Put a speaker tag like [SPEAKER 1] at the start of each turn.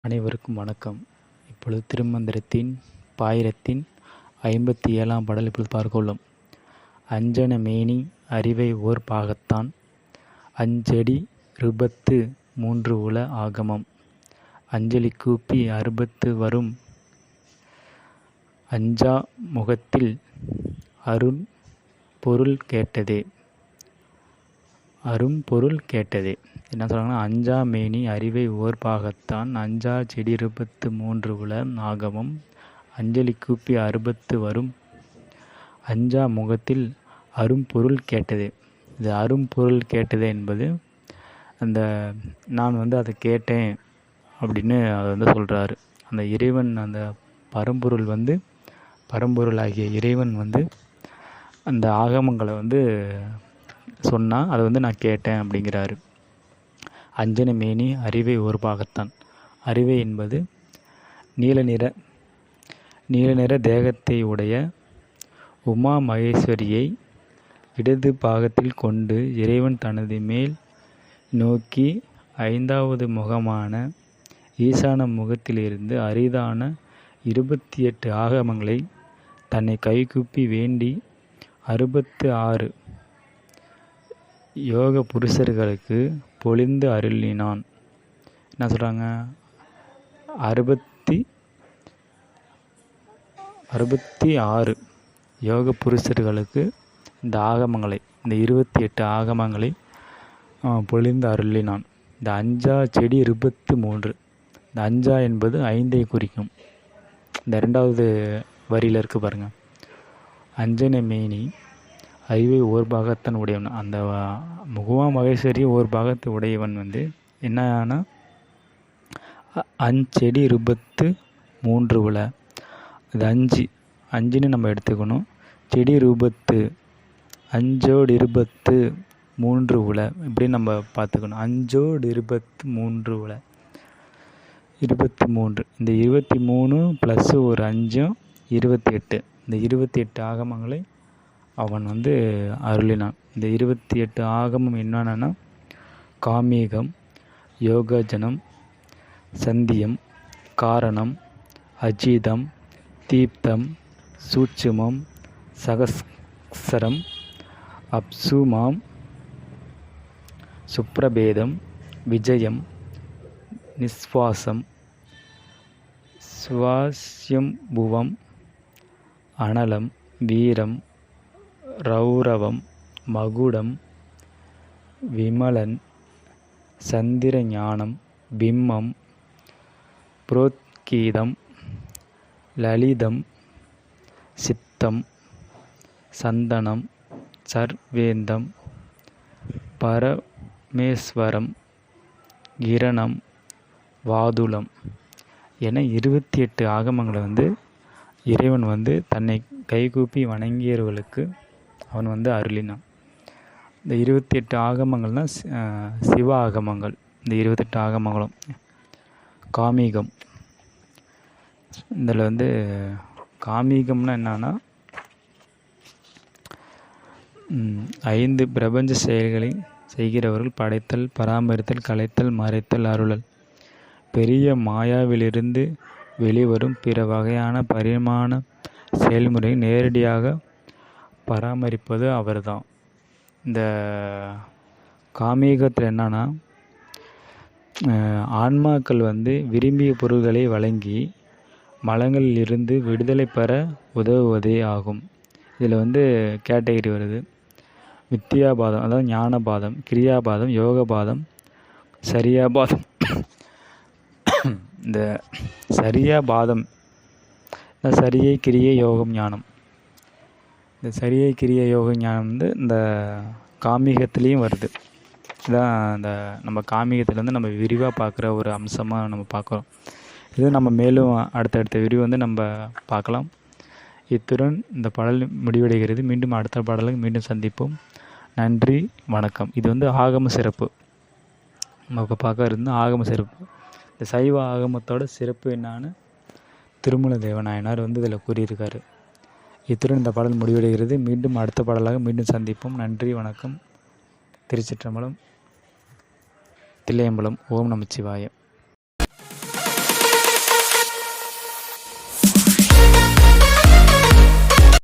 [SPEAKER 1] அனைவருக்கும் வணக்கம். இப்பொழுது திருமந்திரத்தின் பாயிரத்தின் ஐம்பத்தி ஏழாம் பாடல் இப்பொழுது பார்க்க உள்ளோம் அஞ்சன மேனி அறிவை ஓர் பாகத்தான். அஞ்சடி ருபத்து மூன்று உல ஆகமம். அஞ்சலி கூப்பி அறுபத்து வரும் அஞ்சா முகத்தில் அருண் பொருள் கேட்டதே. அரும்பொருள் கேட்டது. கேட்டதே என்ன சொல்கிறாங்கன்னா அஞ்சா மேனி அறிவை ஓர் பாகத்தான் அஞ்சா செடி இருபத்து மூன்று உல ஆகமம் அஞ்சலி கூப்பி அறுபத்து வரும் அஞ்சா முகத்தில் அரும்பொருள் கேட்டது. கேட்டதே இது அரும்பொருள் கேட்டது கேட்டதே என்பது அந்த நான் வந்து அதை கேட்டேன் அப்படின்னு அதை வந்து சொல்கிறாரு அந்த இறைவன் அந்த பரம்பொருள் வந்து பரம்பொருள் ஆகிய இறைவன் வந்து அந்த ஆகமங்களை வந்து சொன்னால் அதை வந்து நான் கேட்டேன் அப்படிங்கிறாரு. அஞ்சனை மேனி அறிவை ஒரு பாகத்தான். அறிவை என்பது நீல நிற நீல நிற தேகத்தை உடைய உமா மகேஸ்வரியை இடது பாகத்தில் கொண்டு இறைவன் தனது மேல் நோக்கி ஐந்தாவது முகமான ஈசான முகத்திலிருந்து அரிதான இருபத்தி எட்டு ஆகமங்களை தன்னை கைகூப்பி வேண்டி அறுபத்து ஆறு யோக புருஷர்களுக்கு பொழிந்து அருளினான். என்ன சொல்கிறாங்க அறுபத்தி அறுபத்தி ஆறு யோக புருஷர்களுக்கு இந்த ஆகமங்களை இந்த இருபத்தி எட்டு ஆகமங்களை பொழிந்து அருளினான். இந்த அஞ்சா செடி இருபத்தி மூன்று. இந்த அஞ்சா என்பது ஐந்தை குறிக்கும். இந்த ரெண்டாவது வரியில் இருக்குது பாருங்கள் அஞ்சன மேனி அறிவை ஓர் பாகத்தான் உடையவன். அந்த முகுவா மகேஸ்வரி ஓர் பாகத்து உடையவன் வந்து என்னன்னா அஞ்செடி இருபத்து மூன்று உல அது அஞ்சு. அஞ்சுன்னு நம்ம எடுத்துக்கணும். செடி ரூபத்து அஞ்சோடு இருபத்து மூன்று உல இப்படி நம்ம பார்த்துக்கணும். அஞ்சோடு இருபத்து மூன்று உல இருபத்தி மூன்று. இந்த இருபத்தி மூணு ப்ளஸ்ஸு ஒரு அஞ்சும் இருபத்தி எட்டு. இந்த இருபத்தி எட்டு ஆகமங்களை அவன் வந்து அருளினான். இந்த இருபத்தி எட்டு ஆகமம் என்னென்னா காமேகம் யோகஜனம் சந்தியம் காரணம் அஜீதம் தீப்தம் சூட்சுமம் சகஸ்கரம் அப்சுமாம் சுப்ரபேதம் விஜயம் நிஸ்வாசம் சுவாசியம்புவம் அனலம் வீரம் ரௌரவம் மகுடம் விமலன் சந்திர ஞானம் பிம்மம் புரோத்கீதம் லலிதம் சித்தம் சந்தனம் சர்வேந்தம் பரமேஸ்வரம் கிரணம் வாதுளம் என இருபத்தி எட்டு ஆகமங்களை வந்து இறைவன் வந்து தன்னை கைகூப்பி வணங்கியவர்களுக்கு அவன் வந்து அருளினான். இந்த இருபத்தி எட்டு ஆகமங்கள்னால் சிவ ஆகமங்கள். இந்த இருபத்தெட்டு ஆகமங்களும் காமீகம். இதில் வந்து காமீகம்னா என்னன்னா ஐந்து பிரபஞ்ச செயல்களை செய்கிறவர்கள் படைத்தல் பராமரித்தல் கலைத்தல் மறைத்தல் அருளல். பெரிய மாயாவிலிருந்து வெளிவரும் பிற வகையான பரிமாண செயல்முறை நேரடியாக பராமரிப்பது அவர்தான். இந்த காமீகத்தில் என்னன்னா ஆன்மாக்கள் வந்து விரும்பிய பொருள்களை வழங்கி மலங்களில் இருந்து விடுதலை பெற உதவுவதே ஆகும். இதில் வந்து கேட்டகரி வருது. வித்தியாபாதம் அதாவது ஞானபாதம் கிரியாபாதம் யோகபாதம் சரியாபாதம். இந்த சரியாபாதம் சரியை கிரியை யோகம் ஞானம். இந்த சரியை கிரிய யோக ஞானம் வந்து இந்த காமிகத்துலேயும் வருது. இதான் இந்த நம்ம காமிகத்தில் வந்து நம்ம விரிவாக பார்க்குற ஒரு அம்சமாக நம்ம பார்க்குறோம். இது நம்ம மேலும் அடுத்தடுத்த விரிவு வந்து நம்ம பார்க்கலாம். இத்துடன் இந்த பாடல் முடிவடைகிறது. மீண்டும் அடுத்த பாடலுக்கு மீண்டும் சந்திப்போம். நன்றி வணக்கம். இது வந்து ஆகம சிறப்பு. நம்ம இப்போ பார்க்க இருந்து ஆகம சிறப்பு. இந்த சைவ ஆகமத்தோட சிறப்பு என்னான்னு திருமல தேவநாயனார் வந்து இதில் கூறியிருக்காரு. இத்துடன் இந்த பாடல் முடிவடைகிறது. மீண்டும் அடுத்த பாடலாக மீண்டும் சந்திப்போம். நன்றி வணக்கம். திருச்சிற்றம்பலம் தில்லையம்பலம். ஓம் நமச்சிவாயம்.